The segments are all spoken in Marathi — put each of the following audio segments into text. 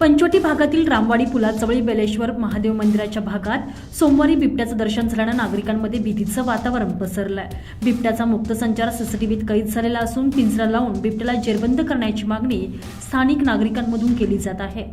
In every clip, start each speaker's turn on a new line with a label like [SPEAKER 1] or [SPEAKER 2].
[SPEAKER 1] पंचवटी भागातील रामवाडी पुलाजवळील बेलेश्वर महादेव मंदिराच्या भागात सोमवारी बिबट्याचं दर्शन झाल्यानं नागरिकांमध्ये भीतीचं वातावरण पसरलंय. बिबट्याचा मुक्त संचार सीसीटीव्हीत कैद झालेला असून पिंजरा लावून बिबट्याला जेरबंद करण्याची मागणी स्थानिक नागरिकांमधून केली जात आहे.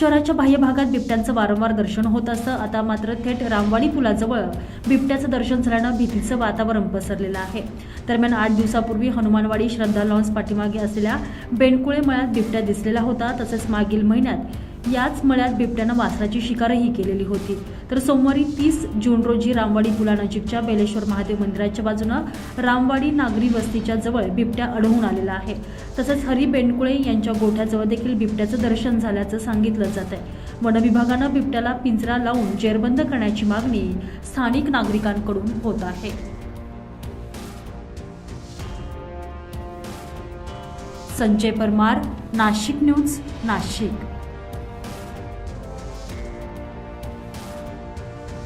[SPEAKER 1] शहराच्या बाह्य भागात बिबट्यांचं वारंवार दर्शन होत असतं. आता मात्र थेट रामवाडी पुलाजवळ बिबट्याचं दर्शन झाल्यानं भीतीचं वातावरण पसरलेलं आहे. दरम्यान आठ दिवसापूर्वी हनुमानवाडी श्रद्धा लॉन्स पाठीमागे असलेल्या बेंडकुळे मळ्यात बिबट्या दिसलेला होता. तसेच मागील महिन्यात याच मळ्यात बिबट्यानं वासराची शिकारही केलेली होती. तर सोमवारी तीस जून रोजी रामवाडी पुलानजीकच्या बेलेश्वर महादेव मंदिराच्या बाजूनं रामवाडी नागरी वस्तीच्या जवळ बिबट्या अडवून आलेला आहे. तसंच हरी बेंडकुळे यांच्या गोठ्याजवळ देखील बिबट्याचं दर्शन झाल्याचं सांगितलं जात आहे वनविभागानं बिबट्याला पिंजरा लावून जेरबंद करण्याची मागणी स्थानिक नागरिकांकडून होत आहे. संजय परमार नाशिक न्यूज नाशिक.